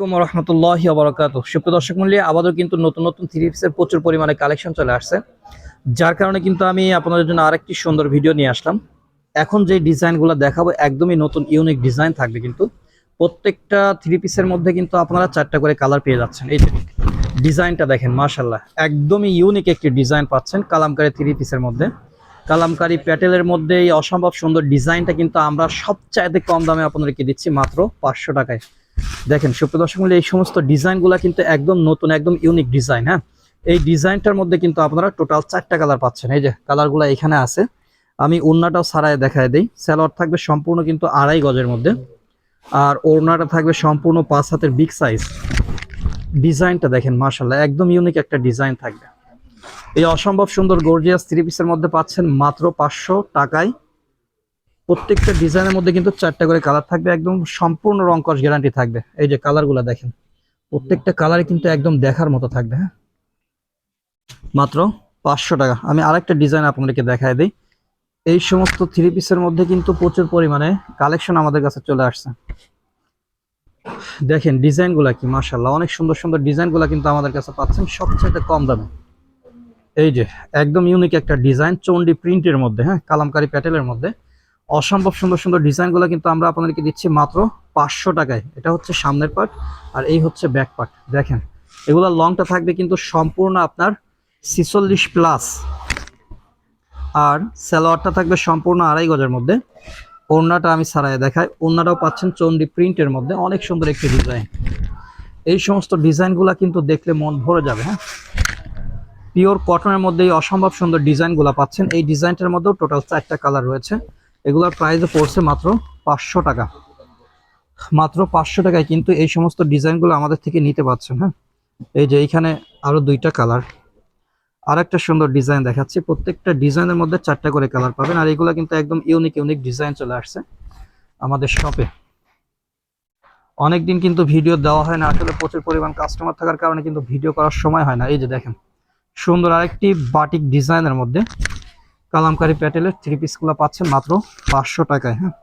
আলাইকুম রহমতুল্লাহ বরকাত সুপ্রিয় দর্শক মূল্যে আবারও কিন্তু নতুন নতুন থ্রি পিসের প্রচুর পরিমাণে কালেকশন চলে আসছে। যার কারণে কিন্তু আমি আপনাদের জন্য আরেকটি সুন্দর ভিডিও নিয়ে আসলাম। এখন যে ডিজাইনগুলো দেখাবো, একদমই নতুন ইউনিক ডিজাইন থাকবে কিন্তু। প্রত্যেকটা থ্রি পিসের মধ্যে কিন্তু আপনারা চারটা করে কালার পেয়ে যাচ্ছেন। এই যে ডিজাইনটা দেখেন মাশাল্লাহ একদমই ইউনিক একটি ডিজাইন পাচ্ছেন কালামকারী থ্রি পিসের মধ্যে। কালামকারী প্যাটেলের মধ্যে এই অসম্ভব সুন্দর ডিজাইনটা কিন্তু আমরা সবচাইতে কম দামে আপনাদেরকে দিচ্ছি মাত্র পাঁচশো টাকায়। দেখেন, সুপ্রিয় দর্শক এই সমস্ত ডিজাইনগুলো কিন্তু একদম নতুন, একদম ইউনিক ডিজাইন হ্যাঁ? এই ডিজাইনটার মধ্যে কিন্তু আপনারা টোটাল চারটা কালার পাচ্ছেন। এই যে কালারগুলো এখানে আছে। আমি ওড়নাটাও সারায় দেখায় দিই। স্যালোয়ার থাকবে সম্পূর্ণ কিন্তু আড়াই গজের মধ্যে। আর ওড়নাটা থাকবে সম্পূর্ণ পাঁচ হাতের বিগ সাইজ ডিজাইনটা দেখেন মার্শাল্লাহ একদম ইউনিক একটা ডিজাইন থাকবে। এই অসম্ভব সুন্দর গর্জিয়াস থ্রি পিসের মধ্যে পাচ্ছেন মাত্র পাঁচশো টাকায় প্রত্যেকটা ডিজাইনের মধ্যে কিন্তু চারটা করে কালার থাকবে, একদম সম্পূর্ণ রং কস গ্যারান্টি থাকবে। এই যে কালার কালারগুলো দেখেন, প্রত্যেকটা কালারই কিন্তু একদম দেখার মতো থাকবে হ্যাঁ? মাত্র পাঁচশো টাকা। আমি আরেকটা ডিজাইন আপনাদেরকে দেখায় দিই। এই সমস্ত থ্রি পিসের মধ্যে কিন্তু প্রচুর পরিমাণে কালেকশন আমাদের কাছে চলে আসছে। দেখেন ডিজাইনগুলো কি মাশাল্লাহ অনেক সুন্দর সুন্দর ডিজাইনগুলো কিন্তু আমাদের কাছে পাচ্ছেন সবচেয়ে কম দামে। এই যে, একদম ইউনিক একটা ডিজাইন চন্ডি প্রিন্টের মধ্যে হ্যাঁ? কালামকারী প্যাটেলের মধ্যে। অসম্ভব সুন্দর সুন্দর ডিজাইনগুলো কিন্তু আমরা আপনাদেরকে দিচ্ছি মাত্র পাঁচশো টাকায়। এটা হচ্ছে সামনের পার্ট, আর এই হচ্ছে ব্যাক পার্ট। দেখেন, এগুলো লংটা থাকবে কিন্তু সম্পূর্ণ আপনার ছিচল্লিশ প্লাস। আর সালোয়ারটা থাকবে সম্পূর্ণ আড়াই গজের মধ্যে। ওড়নাটা আমি সারাই দেখাই। ওড়নাটাও পাচ্ছেন চন্ডি প্রিন্টের মধ্যে। অনেক সুন্দর একটি ডিজাইন। এই সমস্ত ডিজাইনগুলো কিন্তু দেখলে মন ভরে যাবে হ্যাঁ? পিওর কটনের মধ্যে এই অসম্ভব সুন্দর ডিজাইনগুলো পাচ্ছেন। এই ডিজাইনটার মধ্যেও টোটাল চারটা কালার রয়েছে। এগুলোর প্রাইসও পড়ছে মাত্র পাঁচশো টাকা। মাত্র পাঁচশো টাকায় কিন্তু এই সমস্ত ডিজাইনগুলো আমাদের থেকে নিতে পারছেন হ্যাঁ? এই যে এইখানে আরও দুইটা কালার আর একটা সুন্দর ডিজাইন দেখাচ্ছি। প্রত্যেকটা ডিজাইনের মধ্যে চারটা করে কালার পাবেন। আর এগুলো কিন্তু একদম ইউনিক ইউনিক ডিজাইন চলে আসছে আমাদের শপে অনেকদিন কিন্তু ভিডিও দেওয়া হয় না। আসলে প্রচুর পরিমাণ কাস্টমার থাকার কারণে কিন্তু ভিডিও করার সময় হয় না। এই যে দেখেন, সুন্দর আরেকটি বাটিক ডিজাইনের মধ্যে কালামকারী প্যাটেলের থ্রি পিসগুলো পাচ্ছেন মাত্র পাঁচশো টাকায় হ্যাঁ।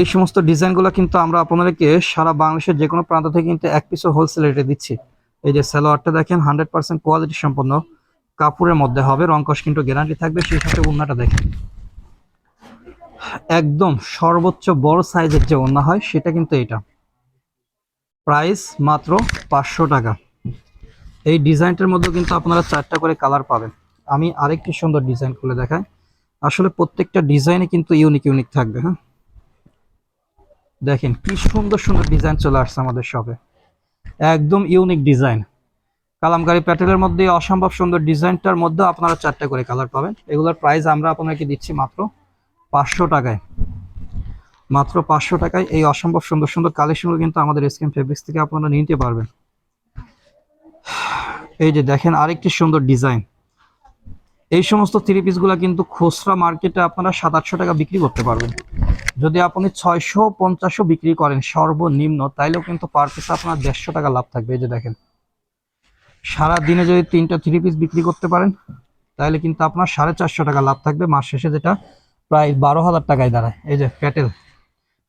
এই সমস্ত ডিজাইনগুলো কিন্তু আমরা আপনাদেরকে সারা বাংলাদেশের যে কোনো প্রান্ত থেকে কিন্তু এক পিসও হোলসেল রেটে দিচ্ছি। এই যে সালোয়ারটা দেখেন হান্ড্রেড পার্সেন্ট কোয়ালিটি সম্পন্ন। কাপড়ের মধ্যে হবে রংকশ কিন্তু গ্যারান্টি থাকবে, সেই সাথে ওড়নাটা দেখেন। একদম সর্বোচ্চ বড় সাইজের যে ওড়না হয়, সেটা কিন্তু এটা। প্রাইস মাত্র পাঁচশো টাকা। এই ডিজাইনটার মধ্যে কিন্তু আপনারা চারটা করে কালার পাবেন। আমি আরেকটি সুন্দর ডিজাইন খুলে দেখাই। আসলে প্রত্যেকটা ডিজাইনে কিন্তু ইউনিক ইউনিক থাকবে হ্যাঁ? দেখেন, কি সুন্দর সুন্দর ডিজাইন চলে আসছে আমাদের শপে একদম ইউনিক ডিজাইন কালামকারী প্যাটেলের মধ্যে অসম্ভব সুন্দর ডিজাইনটার মধ্যে আপনারা চারটে করে কালার পাবেন। এগুলোর প্রাইস আমরা আপনাকে দিচ্ছি মাত্র পাঁচশো টাকায়। মাত্র পাঁচশো টাকায় এই অসম্ভব সুন্দর সুন্দর কালেকশনগুলো কিন্তু আমাদের স্কিন ফেব্রিক্স থেকে আপনারা নিতে পারবেন। এই যে দেখেন আরেকটি সুন্দর ডিজাইন এই সমস্ত থ্রি পিসগুলো কিন্তু খুচরা মার্কেটে আপনারা সাত, আটশো টাকা বিক্রি করতে পারবেন। যদি আপনি ছয়শো, পঞ্চাশও বিক্রি করেন সর্বনিম্ন, তাইলেও কিন্তু পার পিস আপনার দেড়শো টাকা লাভ থাকবে, এই যে দেখেন। সারা দিনে যদি তিনটা থ্রি পিস বিক্রি করতে পারেন তাহলে কিন্তু আপনার সাড়ে চারশো টাকা লাভ থাকবে। মাস শেষে যেটা প্রায় বারো হাজার টাকায় দাঁড়ায়। এই যে প্যাটেল,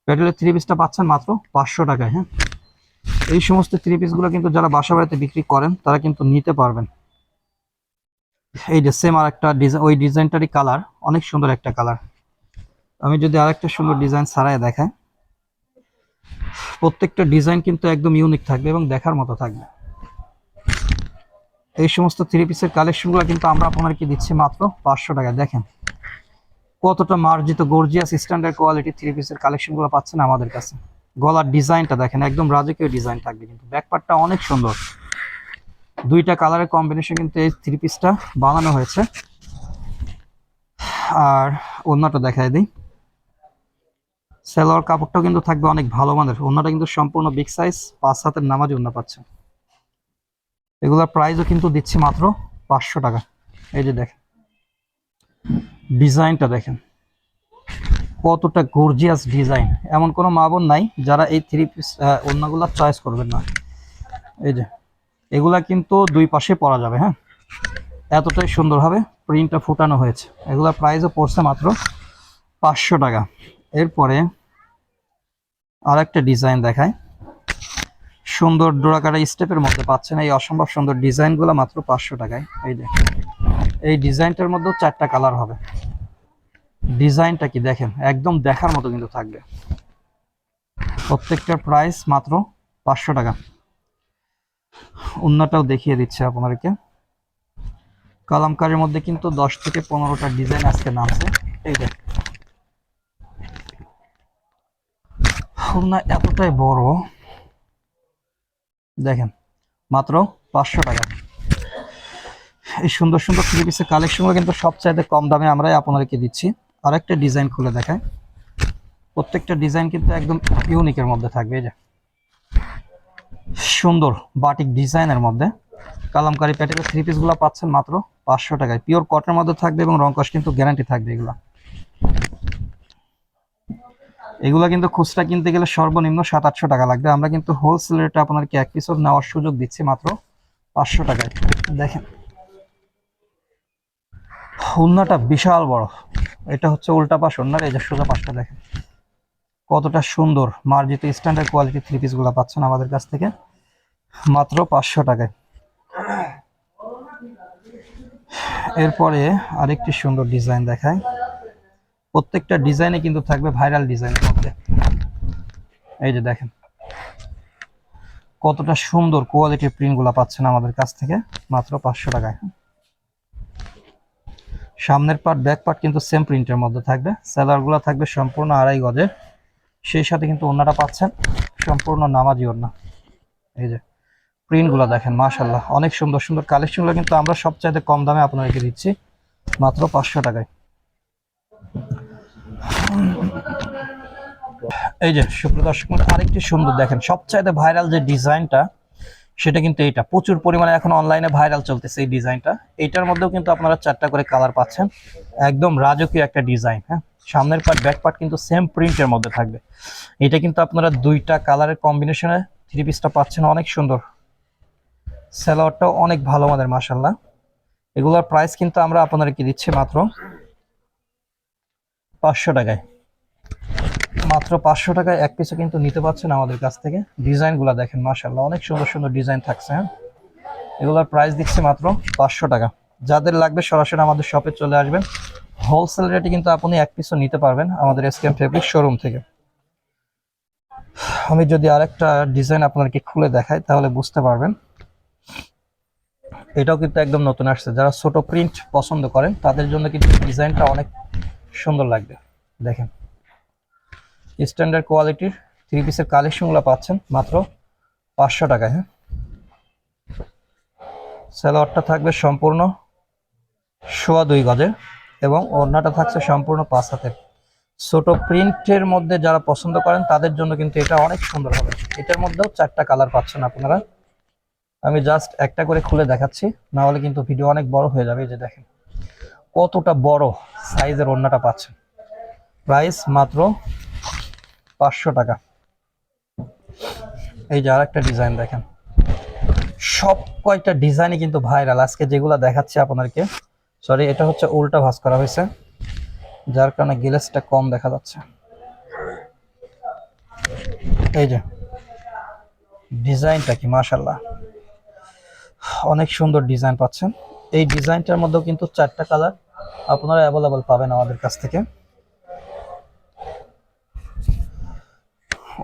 প্যাটেলের থ্রি পিসটা পাচ্ছেন মাত্র পাঁচশো টাকায় হ্যাঁ? এই সমস্ত থ্রি পিসগুলো কিন্তু যারা বাসা বাড়িতে বিক্রি করেন, তারা কিন্তু নিতে পারবেন। এই যে সেম আর একটা ডিজাইন ওই ডিজাইনটারই কালার অনেক সুন্দর একটা কালার আমি যদি আরেকটা সুন্দর ডিজাইন ছাড়াই দেখাই, প্রত্যেকটা ডিজাইন কিন্তু একদম ইউনিক থাকবে এবং দেখার মতো থাকবে। এই সমস্ত থ্রি পিসের কালেকশনগুলো কিন্তু আমরা আপনাদেরকে দিচ্ছি মাত্র পাঁচশো টাকা দেখেন, কতটা মার্জিত গর্জিয়াস স্ট্যান্ডার্ড কোয়ালিটি থ্রি পিসের কালেকশনগুলো পাচ্ছেন আমাদের কাছে। গলার ডিজাইনটা দেখেন, একদম রাজকীয় ডিজাইন থাকবে কিন্তু। ব্যাকপার্টটা অনেক সুন্দর। দুইটা কালারের কম্বিনেশন কিন্তু এই থ্রি পিসটা বানানো হয়েছে। আর অন্যটা দেখাই দিই। সেলোয়ার কাপড়টাও কিন্তু থাকবে অনেক ভালো মানের। অন্যটা কিন্তু সম্পূর্ণ বিগ সাইজ পাঁচ হাতের নামাজি অন্য পাচ্ছে। এগুলোর প্রাইসও কিন্তু দিচ্ছি মাত্র পাঁচশো টাকা। এই যে দেখেন। ডিজাইনটা দেখেন। কতটা গর্জিয়াস ডিজাইন এমন কোনো মা নাই, যারা এই থ্রি পিস অন্যগুলা চয়েস করবেন না। এই যে। এগুলা কিন্তু দুই পাশে পরা যাবে হ্যাঁ? এতটাই সুন্দরভাবে প্রিন্টটা ফুটানো হয়েছে। এগুলা প্রাইসও পড়ছে মাত্র পাঁচশো টাকা। এরপরে আর একটা ডিজাইন দেখায় সুন্দর ডোরাকাটা স্টেপের মধ্যে পাচ্ছেন এই অসম্ভব সুন্দর ডিজাইনগুলো মাত্র পাঁচশো টাকায়। এই দেখেন, এই ডিজাইনটার মধ্যেও চারটা কালার হবে। ডিজাইনটা কি দেখেন, একদম দেখার মতো কিন্তু থাকবে। প্রত্যেকটার প্রাইস মাত্র পাঁচশো টাকা। অন্যটাও দেখিয়ে দিচ্ছে আপনাদেরকে। কালামকারের মধ্যে কিন্তু দশ থেকে পনেরোটা ডিজাইন আজকে নামছে। এই দেখ এতটাই বড়। দেখেন, মাত্র পাঁচশো টাকা। এই সুন্দর সুন্দর থ্রি পিসের কালেকশনগুলো কিন্তু সবচাইতে কম দামে আমরাই আপনাদেরকে দিচ্ছি। আরেকটা ডিজাইন খুলে দেখায় প্রত্যেকটা ডিজাইন কিন্তু একদম ইউনিকের মধ্যে থাকবে, এই যে। সুন্দর বাটিক ডিজাইনের মধ্যে। কালামকারি প্যাটেলের থ্রি পিসগুলো পাচ্ছেন মাত্র পাঁচশো টাকায়। পিওর কটনের মধ্যে থাকবে এবং রং কস কিন্তু গ্যারান্টি থাকবে এগুলো। এগুলো কিন্তু খুচরা কিনতে গেলে সর্বনিম্ন সাত আটশো টাকা লাগবে। আমরা কিন্তু হোলসেল রেটে আপনাদেরকে এক পিসও নেওয়ার সুযোগ দিচ্ছি মাত্র পাঁচশো টাকায়। দেখেন। উন্নাটা বিশাল বড়। এটা হচ্ছে উল্টা পাশ ওনার এই যে সোজা পাশটা দেখেন। কতটা সুন্দর মার্জিত স্ট্যান্ডার্ড কোয়ালিটি থ্রি পিসগুলো পাচ্ছেন আমাদের কাছ থেকে। মাত্র পাঁচশো টাকায়। এরপরে আরেকটি সুন্দর ডিজাইন দেখায় প্রত্যেকটা ডিজাইনে কিন্তু থাকবে ভাইরাল ডিজাইনের মধ্যে। এই যে দেখেন। কতটা সুন্দর কোয়ালিটির প্রিন্টগুলো পাচ্ছেন আমাদের কাছ থেকে। মাত্র পাঁচশো টাকায়। সামনের পার্ট ব্যাক পার্ট কিন্তু সেম প্রিন্টের মধ্যে থাকবে। সেলারগুলো থাকবে সম্পূর্ণ আড়াই গজের। সেই সাথে কিন্তু ওনারা পাচ্ছেন। সম্পূর্ণ নামাজি ওড়না। এই যে প্রিন্টগুলো দেখেন মাশাল্লাহ অনেক সুন্দর সুন্দর কালেকশনগুলো কিন্তু আমরা সবচাইতে কম দামে আপনাদেরকে দিচ্ছি, মাত্র পাঁচশো টাকায়। এই যে, সুপ্রিয় দর্শক আরেকটি সুন্দর দেখেন, সবচাইতে ভাইরাল যে ডিজাইনটা, সেটা কিন্তু এইটা। প্রচুর পরিমাণে এখন অনলাইনে ভাইরাল চলতেছে এই ডিজাইনটা। এইটার মধ্যেও কিন্তু আপনারা চারটা করে কালার পাচ্ছেন। একদম রাজকীয় একটা ডিজাইন হ্যাঁ। সামনের পার্ট ব্যাক পার্ট কিন্তু সেম প্রিন্টের মধ্যে থাকবে। এটা কিন্তু আপনারা দুইটা কালারের কম্বিনেশনে থ্রি পিসটা পাচ্ছেন, অনেক সুন্দর। স্যালোয়ারটাও অনেক ভালো আমাদের মাসাল্লাহ এগুলোর প্রাইস কিন্তু আমরা আপনাদেরকে দিচ্ছি মাত্র পাঁচশো টাকায়। মাত্র পাঁচশো টাকায় এক পিসও কিন্তু নিতে পারছেন আমাদের কাছ থেকে। ডিজাইনগুলো দেখেন মাশাল্লাহ অনেক সুন্দর সুন্দর ডিজাইন থাকছে হ্যাঁ? এগুলোর প্রাইস দিচ্ছে মাত্র পাঁচশো টাকা। যাদের লাগবে সরাসরি আমাদের শপে চলে আসবেন। হোলসেল রেটে কিন্তু আপনি এক পিসও নিতে পারবেন আমাদের এসকেম ফেব্রিক শোরুম থেকে। আমি যদি আরেকটা ডিজাইন আপনাদেরকে খুলে দেখাই, তাহলে বুঝতে পারবেন। এটাও কিন্তু একদম নতুন আসছে। যারা ছোট প্রিন্ট পছন্দ করেন, তাদের জন্য কিন্তু ডিজাইনটা অনেক সুন্দর লাগবে। দেখেন। স্ট্যান্ডার্ড কোয়ালিটির থ্রি পিসের কালেকশনগুলো পাচ্ছেন মাত্র পাঁচশো টাকায় হ্যাঁ? স্যালোয়ারটা থাকবে সম্পূর্ণ সোয়া দুই গজের এবং ওড়নাটা থাকছে সম্পূর্ণ পাঁচ হাতের। ছোট প্রিন্টের মধ্যে যারা পছন্দ করেন, তাদের জন্য কিন্তু এটা অনেক সুন্দর হবে। এটার মধ্যেও চারটা কালার পাচ্ছেন আপনারা। আমি জাস্ট একটা করে খুলে দেখাচ্ছি না হলে কিন্তু ভিডিও অনেক বড় হয়ে যাবে যে দেখেন। কতটা বড় সাইজের ওড়নাটা পাচ্ছেন। প্রাইস মাত্র পাঁচশো টাকা। এই যে আর একটা ডিজাইন দেখেন। সব কয়টা ডিজাইনই কিন্তু ভাইরাল। আজকে যেগুলো দেখাচ্ছি আপনাদেরকে সরি এটা হচ্ছে উল্টা ভাঁজ করা হয়েছে, যার কারণে গ্লেসটা কম দেখা যাচ্ছে। এই যে, ডিজাইনটা কি মাশাল্লাহ অনেক সুন্দর ডিজাইন পাচ্ছেন। এই ডিজাইনটার মধ্যেও কিন্তু চারটা কালার আপনারা অ্যাভেলেবল পাবেন আমাদের কাছ থেকে।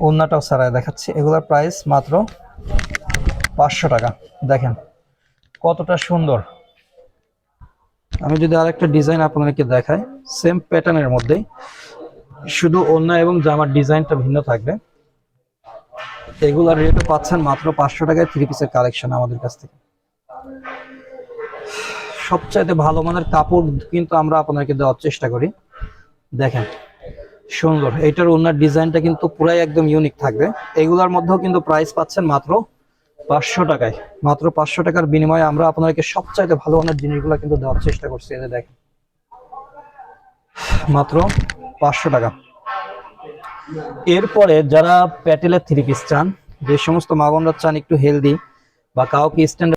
ওড়নাটাও সারায় দেখাচ্ছি। এগুলোর প্রাইস মাত্র পাঁচশো টাকা। দেখেন, কতটা সুন্দর। আমি যদি আরেকটা ডিজাইন আপনাদেরকে দেখাই সেম প্যাটার্নের মধ্যেই শুধু ওড়না এবং জামার ডিজাইনটা ভিন্ন থাকবে। এগুলার রেটও পাচ্ছেন মাত্র পাঁচশো টাকায় থ্রি পিসের কালেকশন আমাদের কাছ থেকে। সবচাইতে ভালো মানের কাপড় কিন্তু আমরা আপনাদেরকে দেওয়ার চেষ্টা করি। দেখেন, সুন্দর। এটার ওনার ডিজাইনটা কিন্তু পুরাই একদম ইউনিক থাকবে। এগুলার মধ্যেও কিন্তু প্রাইস পাচ্ছেন মাত্র পাঁচশো টাকায়। মাত্র পাঁচশো টাকার বিনিময়ে আমরা আপনাদেরকে সবচাইতে ভালো মানের জিনিসগুলো কিন্তু দেওয়ার চেষ্টা করছি এদের দেখেন। মাত্র পাঁচশো টাকা। এরপরে যারা প্যাটেলের থ্রি পিস চান, যে সমস্ত মা বোনরা চান একটু হেলদি বা কাউকে স্ট্যান্ডার্ড